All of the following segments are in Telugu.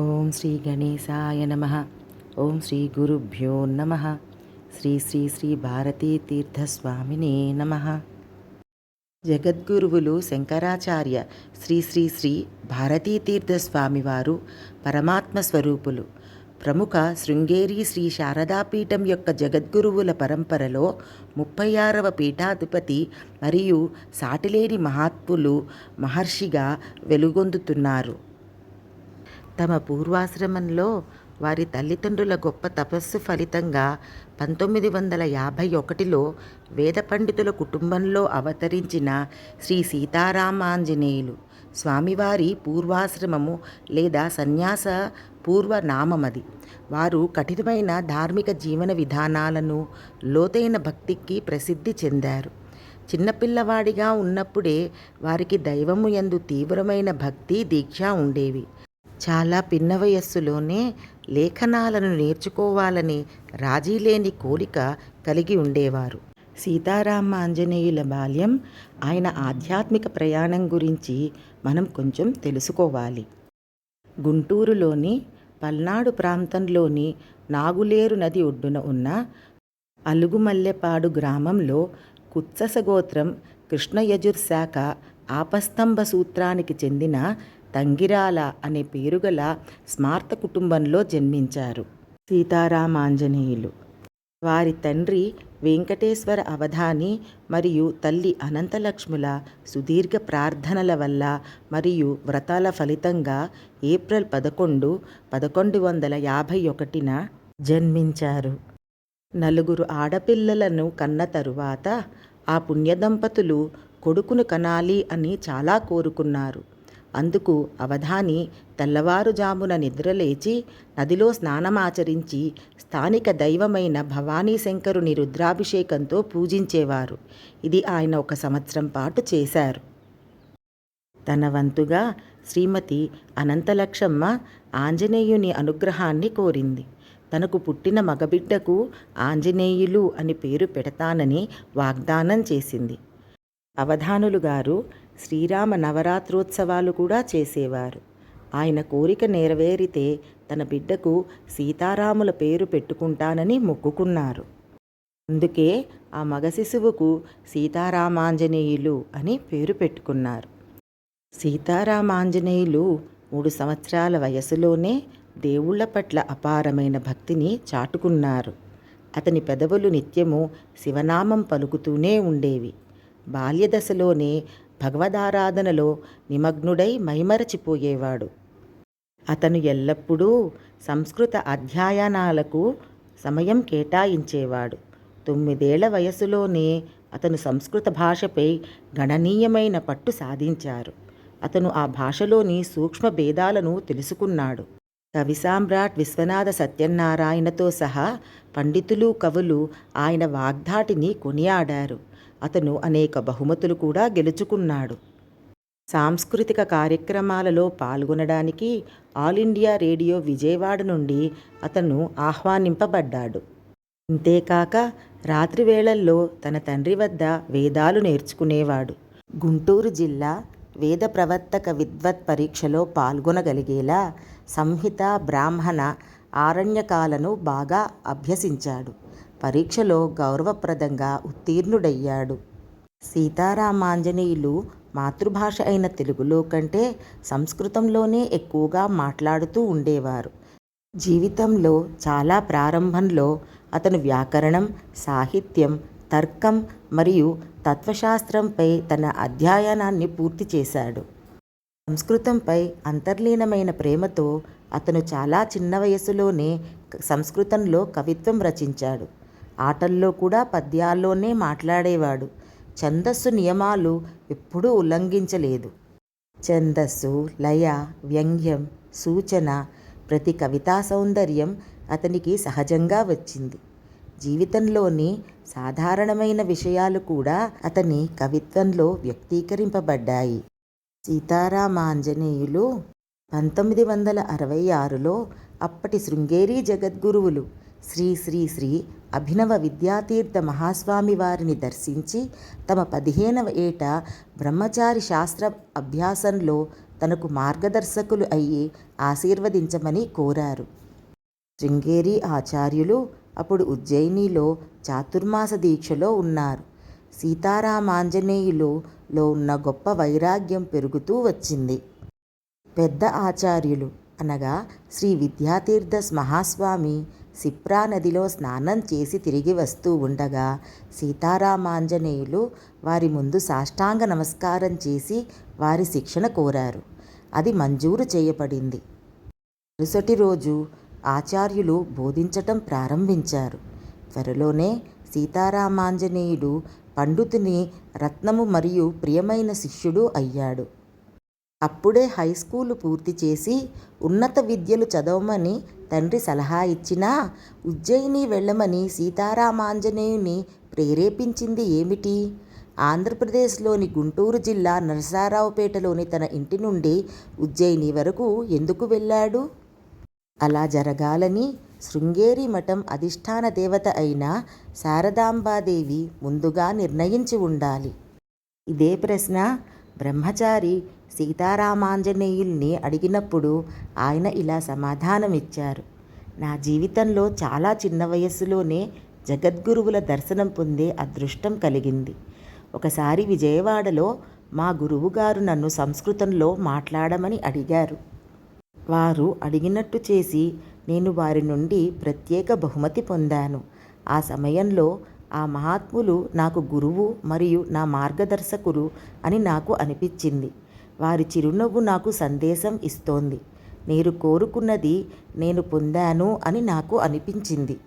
ఓం శ్రీ గణేశాయ నమ. ఓం శ్రీ గురుభ్యో నమ. శ్రీ శ్రీ శ్రీ భారతీ తీర్థస్వామినే నమ. జగద్గురువులు శంకరాచార్య శ్రీ శ్రీ శ్రీ భారతీ తీర్థస్వామివారు పరమాత్మ స్వరూపులు ప్రముఖ శృంగేరి శ్రీ శారదాపీఠం యొక్క జగద్గురువుల పరంపరలో ముప్పై ఆరవ పీఠాధిపతి మరియు సాటిలేని మహాత్ములు మహర్షిగా వెలుగొందుతున్నారు. తమ పూర్వాశ్రమంలో వారి తల్లిదండ్రుల గొప్ప తపస్సు ఫలితంగా పంతొమ్మిది వందల యాభై ఒకటిలో వేద పండితుల కుటుంబంలో అవతరించిన శ్రీ సీతారామాంజనేయులు. స్వామివారి పూర్వాశ్రమము లేదా సన్యాస పూర్వ నామమది వారు కఠినమైన ధార్మిక జీవన విధానాలను లోతైన భక్తికి ప్రసిద్ధి చెందారు. చిన్నపిల్లవాడిగా ఉన్నప్పుడే వారికి దైవము యందు తీవ్రమైన భక్తి దీక్ష ఉండేవి. చాలా పిన్న వయస్సులోనే లేఖనాలను నేర్చుకోవాలని రాజీలేని కోరిక కలిగి ఉండేవారు. సీతారామ ఆంజనేయుల బాల్యం ఆయన ఆధ్యాత్మిక ప్రయాణం గురించి మనం కొంచెం తెలుసుకోవాలి. గుంటూరులోని పల్నాడు ప్రాంతంలోని నాగులేరు నది ఒడ్డున ఉన్న అలుగుమల్లెపాడు గ్రామంలో కుత్సస గోత్రం కృష్ణయజుర్ శాఖ ఆపస్తంభ సూత్రానికి చెందిన తంగిరాల అనే పేరుగల స్మార్త కుటుంబంలో జన్మించారు. సీతారామాంజనేయులు. వారి తండ్రి వెంకటేశ్వర అవధాని మరియు తల్లి అనంతలక్ష్ముల సుదీర్ఘ ప్రార్థనల వల్ల మరియు వ్రతాల ఫలితంగా ఏప్రిల్ పదకొండు పదకొండు వందల యాభై ఒకటిన జన్మించారు. నలుగురు ఆడపిల్లలను కన్న తరువాత ఆ పుణ్యదంపతులు కొడుకును కనాలి అని చాలా కోరుకున్నారు. అందుకు అవధాని తెల్లవారుజామున నిద్రలేచి నదిలో స్నానమాచరించి స్థానిక దైవమైన భవానీ శంకరుని రుద్రాభిషేకంతో పూజించేవారు. ఇది ఆయన ఒక సంవత్సరం పాటు చేశారు. తన వంతుగా శ్రీమతి అనంతలక్షమ్మ ఆంజనేయుని అనుగ్రహాన్ని కోరింది. తనకు పుట్టిన మగబిడ్డకు ఆంజనేయులు అని పేరు పెడతానని వాగ్దానం చేసింది. అవధానులు గారు శ్రీరామ నవరాత్రోత్సవాలు కూడా చేసేవారు. ఆయన కోరిక నెరవేరితే తన బిడ్డకు సీతారాముల పేరు పెట్టుకుంటానని మొక్కుకున్నారు. అందుకే ఆ మగ శిశువుకు సీతారామాంజనేయులు అని పేరు పెట్టుకున్నారు. సీతారామాంజనేయులు మూడు సంవత్సరాల వయసులోనే దేవుళ్ళ పట్ల అపారమైన భక్తిని చాటుకున్నారు. అతని పెదవులు నిత్యము శివనామం పలుకుతూనే ఉండేవి. బాల్యదశలోనే భగవదారాధనలో నిమగ్నుడై మైమరచిపోయేవాడు. అతను ఎల్లప్పుడూ సంస్కృత అధ్యయనాలకు సమయం కేటాయించేవాడు. తొమ్మిదేళ్ళ వయసులోనే అతను సంస్కృత భాషపై గణనీయమైన పట్టు సాధించారు. అతను ఆ భాషలోని సూక్ష్మ భేదాలను తెలుసుకున్నాడు. కవి సామ్రాట్ విశ్వనాథ సత్యనారాయణతో సహా పండితులు కవులు ఆయన వాగ్ధాటిని కొనియాడారు. అతను అనేక బహుమతులు కూడా గెలుచుకున్నాడు. సాంస్కృతిక కార్యక్రమాలలో పాల్గొనడానికి ఆల్ ఇండియా రేడియో విజయవాడ నుండి అతను ఆహ్వానింపబడ్డాడు. ఇంతేకాక రాత్రి వేళల్లో తన తండ్రి వద్ద వేదాలు నేర్చుకునేవాడు. గుంటూరు జిల్లా వేద ప్రవర్తక విద్వత్ పరీక్షలో పాల్గొనగలిగేలా సంహిత బ్రాహ్మణ ఆరణ్యకాలను బాగా అభ్యసించాడు. పరీక్షలో గౌరవప్రదంగా ఉత్తీర్ణుడయ్యాడు. సీతారామాంజనేయులు మాతృభాష అయిన తెలుగులో కంటే సంస్కృతంలోనే ఎక్కువగా మాట్లాడుతూ ఉండేవారు. జీవితంలో చాలా ప్రారంభంలో అతను వ్యాకరణం సాహిత్యం తర్కం మరియు తత్వశాస్త్రంపై తన అధ్యయనాన్ని పూర్తి చేశాడు. సంస్కృతంపై అంతర్లీనమైన ప్రేమతో అతను చాలా చిన్న వయసులోనే సంస్కృతంలో కవిత్వం రచించాడు. ఆటల్లో కూడా పద్యాల్లోనే మాట్లాడేవాడు. ఛందస్సు నియమాలు ఎప్పుడూ ఉల్లంఘించలేదు. ఛందస్సు లయ వ్యంగ్యం సూచన ప్రతి కవితా సౌందర్యం అతనికి సహజంగా వచ్చింది. జీవితంలోని సాధారణమైన విషయాలు కూడా అతని కవిత్వంలో వ్యక్తీకరింపబడ్డాయి. సీతారామాంజనేయులు పంతొమ్మిది వందల అరవై ఆరులో అప్పటి శృంగేరి జగద్గురువులు శ్రీ శ్రీ శ్రీ అభినవ విద్యాతీర్థ మహాస్వామి వారిని దర్శించి తమ పదిహేనవ ఏట బ్రహ్మచారి శాస్త్ర అభ్యాసంలో తనకు మార్గదర్శకులు అయ్యి ఆశీర్వదించమని కోరారు. శృంగేరి ఆచార్యులు అప్పుడు ఉజ్జయినిలో చాతుర్మాస దీక్షలో ఉన్నారు. సీతారామాంజనేయులులో ఉన్న గొప్ప వైరాగ్యం పెరుగుతూ వచ్చింది. పెద్ద ఆచార్యులు అనగా శ్రీ విద్యాతీర్థ మహాస్వామి సిప్రా నదిలో స్నానం చేసి తిరిగి వస్తూ ఉండగా సీతారామాంజనేయులు వారి ముందు సాష్టాంగ నమస్కారం చేసి వారి శిక్షణ కోరారు. అది మంజూరు చేయబడింది. మరుసటి రోజు ఆచార్యులు బోధించటం ప్రారంభించారు. త్వరలోనే సీతారామాంజనేయుడు పండితుని రత్నము మరియు ప్రియమైన శిష్యుడు అయ్యాడు. అప్పుడే హై స్కూలు పూర్తి చేసి ఉన్నత విద్యలు చదవమని తండ్రి సలహా ఇచ్చినా ఉజ్జయిని వెళ్ళమని సీతారామాంజనేయుని ప్రేరేపించింది ఏమిటి? ఆంధ్రప్రదేశ్లోని గుంటూరు జిల్లా నరసారావుపేటలోని తన ఇంటి నుండి ఉజ్జయిని వరకు ఎందుకు వెళ్ళాడు? అలా జరగాలని శృంగేరి మఠం అధిష్టాన దేవత అయిన శారదాంబాదేవి ముందుగా నిర్ణయించి ఉండాలి. ఇదే ప్రశ్న బ్రహ్మచారి సీతారామాంజనేయుల్ని అడిగినప్పుడు ఆయన ఇలా సమాధానమిచ్చారు. నా జీవితంలో చాలా చిన్న వయస్సులోనే జగద్గురువుల దర్శనం పొందే అదృష్టం కలిగింది. ఒకసారి విజయవాడలో మా గురువుగారు నన్ను సంస్కృతంలో మాట్లాడమని అడిగారు. వారు అడిగినట్టు చేసి నేను వారి నుండి ప్రత్యేక బహుమతి పొందాను. ఆ సమయంలో ఆ మహాత్ములు నాకు గురువు మరియు నా మార్గదర్శకులు అని నాకు అనిపించింది. వారి చిరునవ్వు నాకు సందేశం ఇస్తోంది. నేను కోరుకున్నది నేను పొందాను అని నాకు అనిపించింది.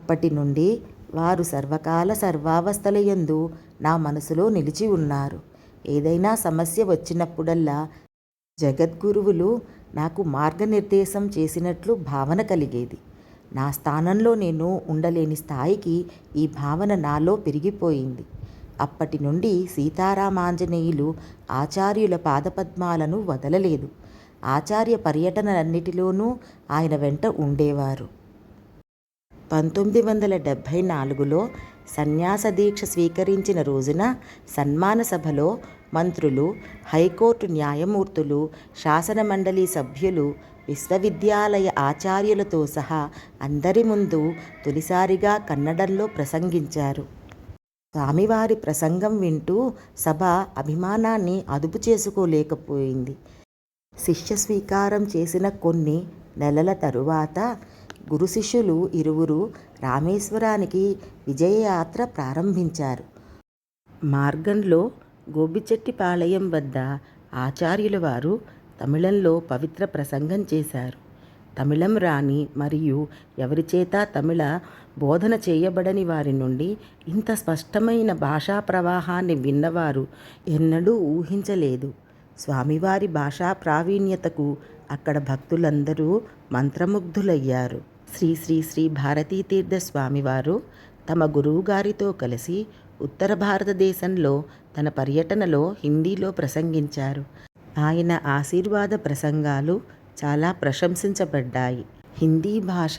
అప్పటి నుండి వారు సర్వకాల సర్వావస్థల యందు నా మనసులో నిలిచి ఉన్నారు. ఏదైనా సమస్య వచ్చినప్పుడల్లా జగద్గురువులు నాకు మార్గనిర్దేశం చేసినట్లు భావన కలిగేది. నా స్థానంలో నేను ఉండలేని స్థాయికి ఈ భావన నాలో పెరిగిపోయింది. అప్పటి నుండి సీతారామాంజనేయులు ఆచార్యుల పాదపద్మాలను వదలలేదు. ఆచార్య పర్యటనలన్నిటిలోనూ ఆయన వెంట ఉండేవారు. పంతొమ్మిది వందల డెబ్భై నాలుగులో సన్యాస దీక్ష స్వీకరించిన రోజున సన్మాన సభలో మంత్రులు హైకోర్టు న్యాయమూర్తులు శాసనమండలి సభ్యులు విశ్వవిద్యాలయ ఆచార్యులతో సహా అందరి ముందు తొలిసారిగా కన్నడంలో ప్రసంగించారు. స్వామివారి ప్రసంగం వింటూ సభ అభిమానాన్ని అదుపు చేసుకోలేకపోయింది. శిష్య స్వీకారం చేసిన కొన్ని నెలల తరువాత గురు శిష్యులు ఇరువురు రామేశ్వరానికి విజయయాత్ర ప్రారంభించారు. మార్గంలో గోబిచెట్టిపాళయం వద్ద ఆచార్యుల వారు తమిళంలో పవిత్ర ప్రసంగం చేశారు. తమిళం రాని మరియు ఎవరిచేత తమిళ బోధన చేయబడని వారి నుండి ఇంత స్పష్టమైన భాషా ప్రవాహాన్ని విన్నవారు ఎన్నడూ ఊహించలేదు. స్వామివారి భాషా ప్రావీణ్యతకు అక్కడ భక్తులందరూ మంత్రముగ్ధులయ్యారు. శ్రీ శ్రీ శ్రీ భారతీతీర్థ స్వామివారు తమ గురువుగారితో కలిసి ఉత్తర భారతదేశంలో తన పర్యటనలో హిందీలో ప్రసంగించారు. ఆయన ఆశీర్వాద ప్రసంగాలు చాలా ప్రశంసించబడ్డాయి. హిందీ భాష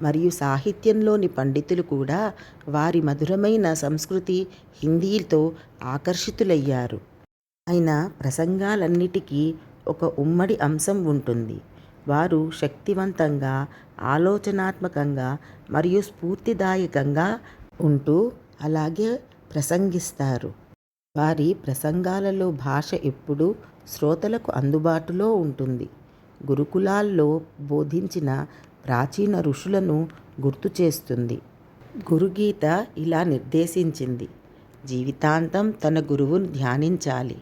మరియు సాహిత్యంలోని పండితులు కూడా వారి మధురమైన సంస్కృతి హిందీతో ఆకర్షితులయ్యారు. అయినా ప్రసంగాలన్నిటికీ ఒక ఉమ్మడి అంశం ఉంటుంది. వారు శక్తివంతంగా ఆలోచనాత్మకంగా మరియు స్ఫూర్తిదాయకంగా ఉంటూ అలాగే ప్రసంగిస్తారు. వారి ప్రసంగాలలో భాష ఎప్పుడూ శ్రోతలకు అందుబాటులో ఉంటుంది. గురుకులాల్లో బోధించిన ప్రాచీన ఋషులను గుర్తు చేస్తుంది గురుగీత ఇలా నిర్దేశించింది. జీవితాంతం తన గురువును ధ్యానించాలి.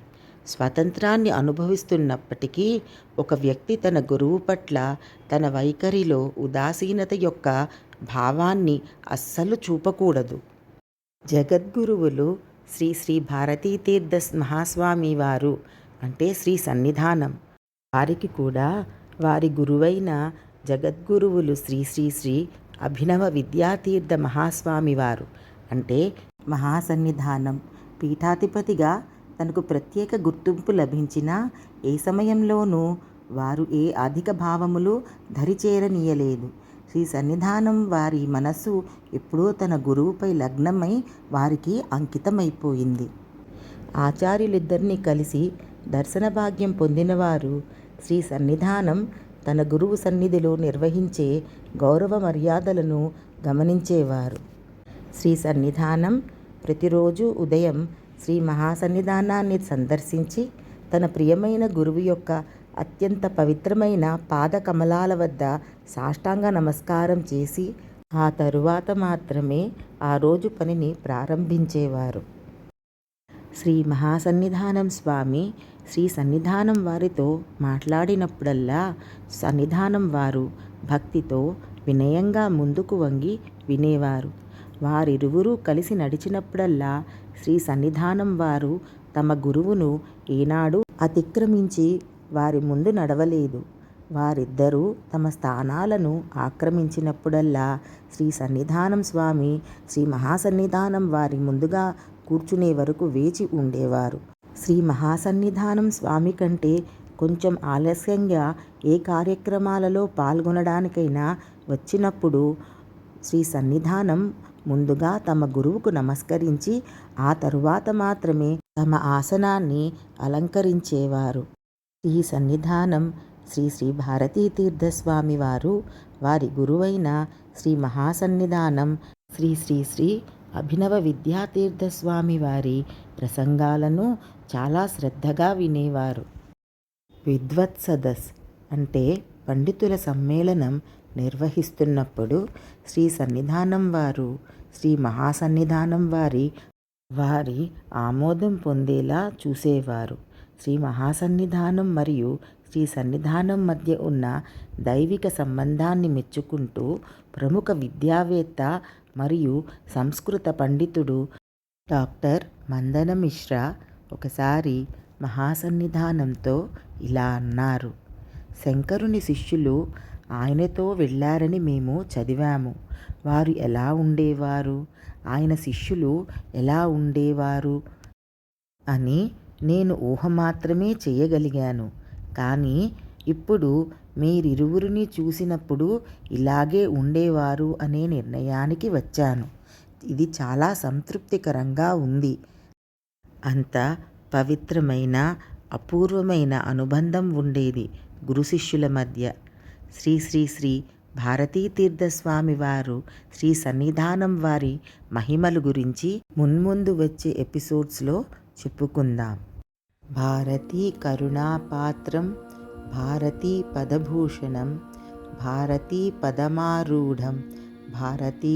స్వతంత్రాన్ని అనుభవిస్తున్నప్పటికీ ఒక వ్యక్తి తన గురువు పట్ల తన వైఖరిలో ఉదాసీనత యొక్క భావాన్ని అస్సలు చూపకూడదు. జగద్గురువులు శ్రీ శ్రీ భారతీ తీర్థ మహాస్వామి వారు అంటే శ్రీ సన్నిధానం. వారికి కూడా వారి గురువైన జగద్గురువులు శ్రీ శ్రీ శ్రీ అభినవ విద్యాతీర్థ మహాస్వామి వారు. అంటే మహాసన్నిధానం. పీఠాధిపతిగా తనకు ప్రత్యేక గుర్తింపు లభించినా ఏ సమయంలోనూ వారు ఏ అధిక భావములు ధరిచేరనీయలేదు. శ్రీ సన్నిధానం వారి మనస్సు ఎప్పుడో తన గురువుపై లగ్నమై వారికి అంకితమైపోయింది. ఆచార్యులిద్దరిని కలిసి దర్శన భాగ్యం పొందినవారు శ్రీ సన్నిధానం తన గురువు సన్నిధిలో నిర్వహించే గౌరవ మర్యాదలను గమనించేవారు. శ్రీ సన్నిధానం ప్రతిరోజు ఉదయం శ్రీ మహాసన్నిధానాన్ని సందర్శించి తన ప్రియమైన గురువు యొక్క అత్యంత పవిత్రమైన పాద కమలాల వద్ద సాష్టాంగ నమస్కారం చేసి ఆ తరువాత మాత్రమే ఆ రోజు పనిని ప్రారంభించేవారు. శ్రీ మహాసన్నిధానం స్వామి శ్రీ సన్నిధానం వారితో మాట్లాడినప్పుడల్లా సన్నిధానం వారు భక్తితో వినయంగా ముందుకు వంగి వినేవారు. వారిరువురూ కలిసి నడిచినప్పుడల్లా శ్రీ సన్నిధానం వారు తమ గురువును ఏనాడు అతిక్రమించి వారి ముందు నడవలేదు. వారిద్దరూ తమ స్థానాలను ఆక్రమించినప్పుడల్లా శ్రీ సన్నిధానం స్వామి శ్రీ మహాసన్నిధానం వారి ముందుగా కూర్చునే వరకు వేచి ఉండేవారు. శ్రీ మహాసన్నిధానం స్వామి కంటే కొంచెం ఆలస్యంగా ఏ కార్యక్రమాలలో పాల్గొనడానికైనా వచ్చినప్పుడు శ్రీ సన్నిధానం ముందుగా తమ గురువుకు నమస్కరించి ఆ తరువాత మాత్రమే తమ ఆసనాన్ని అలంకరించేవారు. ఈ సన్నిధానం శ్రీ శ్రీ భారతీ తీర్థస్వామి వారు వారి గురువైన శ్రీ మహాసన్నిధానం శ్రీ శ్రీ శ్రీ అభినవ విద్యాతీర్థస్వామి వారి ప్రసంగాలను చాలా శ్రద్ధగా వినేవారు. విద్వత్ సదస్ అంటే పండితుల సమ్మేళనం నిర్వహిస్తున్నప్పుడు శ్రీ సన్నిధానం వారు శ్రీ మహాసన్నిధానం వారి వారి ఆమోదం పొందేలా చూసేవారు. శ్రీ మహాసన్నిధానం మరియు శ్రీ సన్నిధానం మధ్య ఉన్న దైవిక సంబంధాన్ని మెచ్చుకుంటూ ప్రముఖ విద్యావేత్త మరియు సంస్కృత పండితుడు డాక్టర్ మందన మిశ్రా ఒకసారి మహాసన్నిధానంతో ఇలా అన్నారు. శంకరుని శిష్యులు ఆయనతో వెళ్ళారని మేము చదివాము. వారు ఎలా ఉండేవారు? ఆయన శిష్యులు ఎలా ఉండేవారు? అని నేను ఊహ మాత్రమే చేయగలిగాను. కానీ ఇప్పుడు మీరిరువురిని చూసినప్పుడు ఇలాగే ఉండేవారు అనే నిర్ణయానికి వచ్చాను. ఇది చాలా సంతృప్తికరంగా ఉంది. అంత పవిత్రమైన అపూర్వమైన అనుబంధం ఉండేది గురు శిష్యుల మధ్య. శ్రీ శ్రీ శ్రీ భారతీ తీర్థస్వామి వారు శ్రీ సన్నిధానం వారి మహిమలు గురించి మున్ముందు వచ్చే ఎపిసోడ్స్లో చెప్పుకుందాం. భారతీ కరుణాపాత్రం భారతీ పదభూషణం భారతీ పదమారూఢం భారతీ